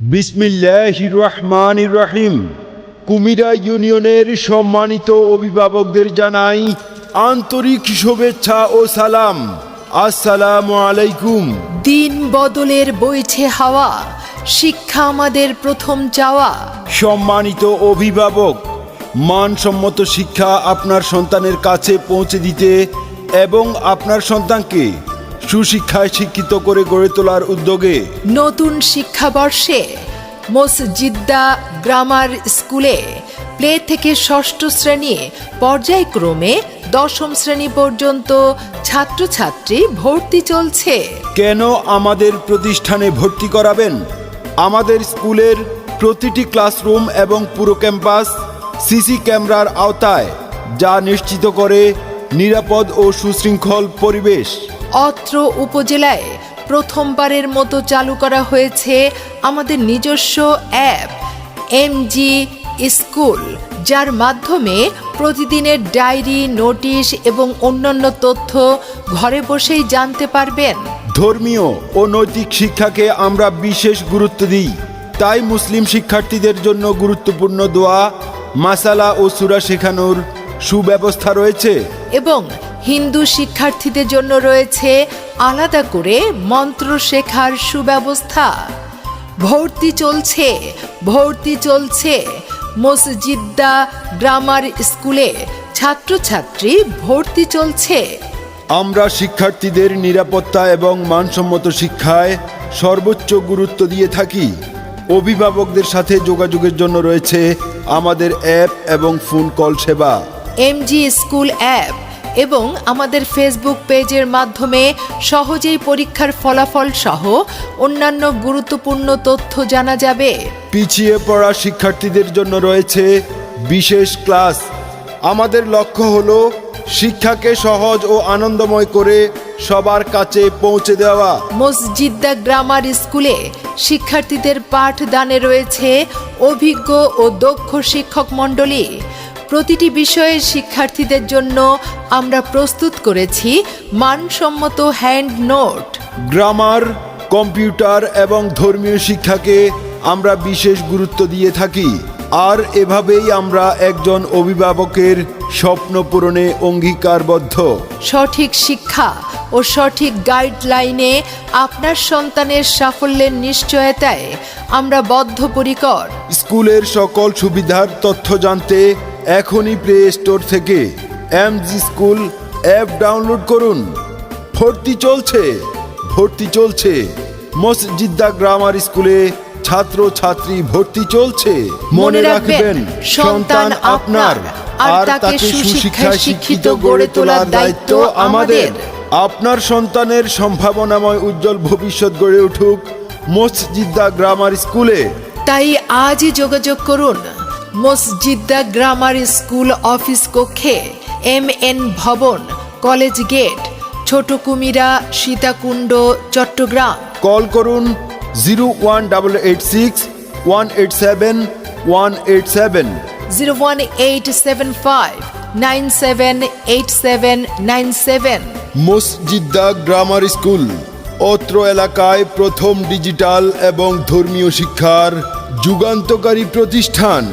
বিসমিল্লাহ রহমান রহিম। কুমিরা ইউনিয়নের সম্মানিত অভিভাবকদের জানাই আন্তরিক শুভেচ্ছা ও সালাম। আসসালামু আলাইকুম। দিন বদলের বইছে হাওয়া শিক্ষা আমাদের প্রথম চাওয়া। সম্মানিত অভিভাবক মানসম্মত শিক্ষা আপনার সন্তানের কাছে পৌঁছে দিতে এবং আপনার সন্তানকে সুশিক্ষায় শিক্ষিত করে গড়ে তোলার উদ্যোগে নতুন শিক্ষাবর্ষে মসজিদ্দা গ্রামার স্কুলে প্লে থেকে ষষ্ঠ শ্রেণি পর্যায়ক্রমে দশম শ্রেণি পর্যন্ত ছাত্রছাত্রী ভর্তি চলছে। কেন আমাদের প্রতিষ্ঠানে ভর্তি করাবেন? আমাদের স্কুলের প্রতিটি ক্লাসরুম এবং পুরো ক্যাম্পাস সিসি ক্যামেরার আওতায় যা নিশ্চিত করে নিরাপদ ও সুশৃঙ্খল পরিবেশ। অত্র উপজেলায় প্রথমবারের মতো চালু করা হয়েছে আমাদের নিজস্ব অ্যাপ এমজি স্কুল যার মাধ্যমে প্রতিদিনের ডায়েরি নোটিশ এবং অন্যান্য তথ্য ঘরে বসেই জানতে পারবেন। ধর্মীয় ও নৈতিক শিক্ষাকে আমরা বিশেষ গুরুত্ব দিই। তাই মুসলিম শিক্ষার্থীদের জন্য গুরুত্বপূর্ণ দোয়া মাসালা ও সুরা শেখানোর সুব্যবস্থা রয়েছে। এবং হিন্দু শিক্ষার্থীদের জন্য রয়েছে আলাদা করে মন্ত্র শেখার সুব্যবস্থা। ভর্তি চলছে ভর্তি চলছে। মসজিদ্দা গ্রামার স্কুলে ছাত্রছাত্রী ভর্তি চলছে। আমরা শিক্ষার্থীদের নিরাপত্তা এবং মানসম্মত শিক্ষায় সর্বোচ্চ গুরুত্ব দিয়ে থাকি। অভিভাবকদের সাথে যোগাযোগের জন্য রয়েছে আমাদের অ্যাপ এবং ফোন কল সেবা। MG school app. এবং আমাদের ফেসবুক পেজের মাধ্যমে সহজেই পরীক্ষার ফলাফল সহ অন্যান্য গুরুত্বপূর্ণ তথ্য জানা যাবে। পিছিয়ে পড়া শিক্ষার্থীদের জন্য রয়েছে বিশেষ ক্লাস। আমাদের লক্ষ্য হলো শিক্ষাকে সহজ ও আনন্দময় করে সবার কাছে পৌঁছে দেওয়া। মসজিদ্দা গ্রামার স্কুলে শিক্ষার্থীদের পাঠদানে রয়েছে অভিজ্ঞ ও দক্ষ শিক্ষক মণ্ডলী। প্রতিটি বিষয়ে শিক্ষার্থীদের জন্য আমরা প্রস্তুত করেছি মানসম্মত হ্যান্ড নোট। গ্রামার কম্পিউটার এবং ধর্মীয় শিক্ষাকে আমরা বিশেষ গুরুত্ব দিয়ে থাকি। আর এভাবেই আমরা একজন অভিভাবকের স্বপ্ন পূরণে অঙ্গীকারবদ্ধ। সঠিক শিক্ষা ও সঠিক গাইডলাইনে আপনার সন্তানের সাফল্যের নিশ্চয়তায় আমরা বদ্ধপরিকর। স্কুলের সকল সুবিধার তথ্য জানতে এখনই প্লে স্টোর থেকে এমজি স্কুল অ্যাপ ডাউনলোড করুন। ভর্তি চলছে ভর্তি চলছে। মসজিদ্দা গ্রামার স্কুলে ছাত্র ছাত্রী ভর্তি চলছে। মনে রাখবেন সন্তান আপনার আর তাকে সুশিক্ষায় শিক্ষিত গড়ে তোলার দায়িত্ব আমাদের। আপনার সন্তানের সম্ভাবনাময় উজ্জ্বল ভবিষ্যৎ গড়ে উঠুক মসজিদ্দা গ্রামার স্কুলে তাই আজই যোগাযোগ করুন। মসজিদ্দা গ্রামার স্কুল অফিস কক্ষে এম এন ভবন কলেজ গেট ছোট কুমিরা সীতাকুণ্ড চট্টগ্রাম। কল করুন zero one double eight six one eight seven one eight seven. Zero one eight seven five nine seven eight seven nine seven. Masjidda grammar school অত্র এলাকায় প্রথম digital এবং ধর্মীয় শিক্ষার যুগান্তকারী প্রতিষ্ঠান।